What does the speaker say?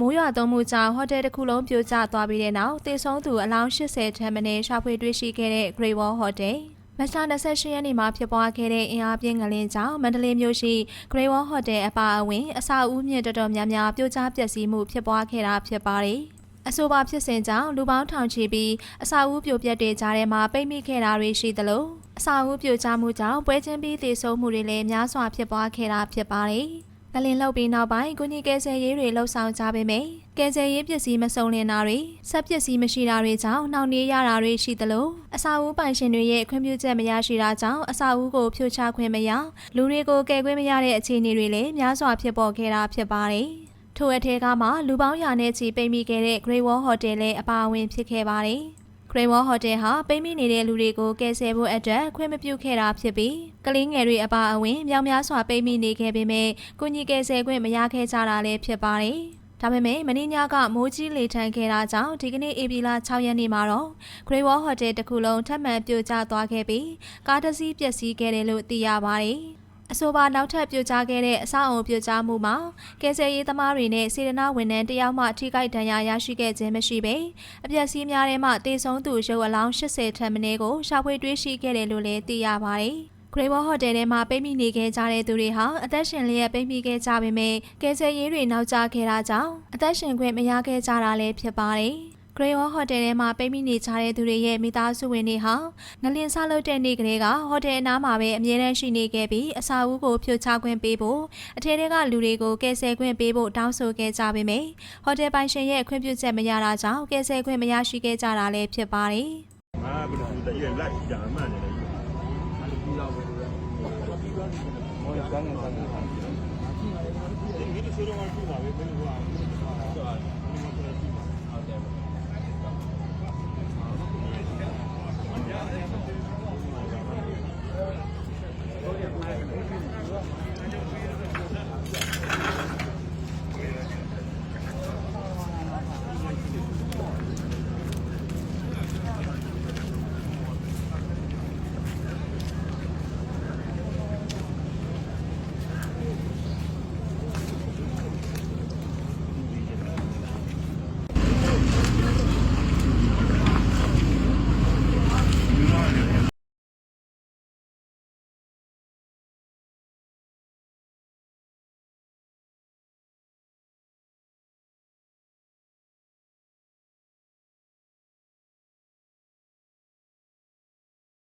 မိုးရွာသွန်းမှုကြောင့်ဟိုတယ်တစ်ခုလုံးပြိုကျသွားပြီးတဲ့နောက်တေဆုံးသူအလောင်း80ထက်မနည်းရှာဖွေတွေ့ရှိခဲ့တဲ့ Great Wall Hotel မတ်လ28ရက်နေ့မှာဖြစ်ပွားခဲ့တဲ့အင်အားပြင်းငလင်းကြောင့်မန္တလေးမြို့ရှိ Great Wall Hotel အပါအဝင်အဆောက်အဦမြင့်တော်တော်များများပြိုကျပျက်စီးမှုဖြစ်ပွားခဲ့တာဖြစ်ပါတယ်။အဆိုပါဖြစ်စဉ်ကြောင့်လူပေါင်းထောင်ချီပြီးအဆောက်အဦပြိုပျက်တွေကြားထဲမှာပိတ်မိခဲ့တာတွေရှိသလိုအဆောက်အဦပြိုကျမှုကြောင့်ပွဲချင်းပြီးတည်ဆုံမှုတွေလည်းများစွာဖြစ်ပွားခဲ့တာဖြစ်ပါတယ်။ ငလင်လောက်ပြီးနောက်ပိုင်းကုညီကယ်ဆယ်ရေးတွေလှုပ်ဆောင်ကြပေမယ့်ကယ်ဆယ်ရေးပစ္စည်းမစုံလင်တာတွေဆက်ပစ္စည်းမရှိတာတွေကြောင့်နှောင့်နှေးရတာတွေရှိသလိုအစာအုပ်ပိုင်ရှင်တွေရဲ့ခွင့်ပြုချက်မရရှိတာကြောင့်အစာအုပ်ကိုဖြိုချခွင့်မရလူတွေကိုကယ်ခွင့်မရတဲ့အခြေအနေတွေလည်းများစွာဖြစ်ပေါ်ခဲ့တာဖြစ်ပါတယ်။ထိုအထက်ကမှလူပေါင်းရာနဲ့ချီပိတ်မိခဲ့တဲ့ Great Wall Hotel လည်းအပါအဝင်ဖြစ်ခဲ့ပါတယ်။ Great Wall Hotel ဟာပိတ်မိနေတဲ့လူတွေကိုကယ်ဆယ်ဖို့အတွက်ခွင့်မပြုခဲ့တာဖြစ်ပြီးကလေးငယ်တွေအပါအဝင်မြောက်များစွာပိတ်မိနေခဲ့ပေမဲ့ကုညီကယ်ဆယ်ခွင့်မရခဲ့ကြတာလည်းဖြစ်ပါတယ်။ဒါပေမဲ့မင်းညကမိုးကြီးလေထန်ခဲ့တာကြောင့်ဒီကနေ့ဧပြီလ6ရက်နေ့မှာတော့ Great Wall Hotel တစ်ခုလုံးထပ်မံပြိုကျသွားခဲ့ပြီးကားတစ်စီးပျက်စီးခဲ့တယ်လို့သိရပါတယ်။ အဆိုပါနောက်ထပ်ပြိုကျခဲ့တဲ့အဆောက်အုံပြိုကျမှုမှာကယ်ဆယ်ရေးသမားတွေနဲ့စေတနာဝန်ထမ်းတယောက်မှထိခိုက်ဒဏ်ရာရရှိခဲ့ခြင်းမရှိပေအပျက်စီးများထဲမှတေဆုံးသူရုပ်အလောင်း80ထက်မနည်းကိုရှာဖွေတွေ့ရှိခဲ့တယ်လို့လည်းသိရပါတယ်။ Great Wall Hotel ထဲမှာပိတ်မိနေခဲ့ကြတဲ့သူတွေဟာအသက်ရှင်လျက်ပိတ်မိခဲ့ကြပေမဲ့ကယ်ဆယ်ရေးတွေနောက်ကျခဲ့တာကြောင့်အသက်ရှင်ခွင့်မရခဲ့ကြတာလည်းဖြစ်ပါတယ်။ Great Wall Hotel ထဲမှာပိတ်မိနေကြတဲ့သူတွေရဲ့မိသားစုဝင်တွေဟာငလင်ဆလုပ်တဲ့နေ့ကလေးကဟိုတယ်အနားမှာပဲအမြဲတမ်းရှိနေခဲ့ပြီးအစာအုပ်ကိုဖြိုချခွင့်ပေးဖို့အထက်ထဲကလူတွေကိုကယ်ဆယ်ခွင့်ပေးဖို့တောင်းဆိုခဲ့ကြပေမယ့်ဟိုတယ်ပိုင်ရှင်ရဲ့ခွင့်ပြုချက်မရတာကြောင့်ကယ်ဆယ်ခွင့်မရရှိခဲ့ကြတာလည်းဖြစ်ပါတယ်။ငါဘယ်လိုတည်းလိုက်ကြာမှန်းတယ်လေဟောရကန်းကန်ကန်ဒီဒီဆိုတော့မှပြပါပဲဘယ်လိုဟာဟုတ်တယ်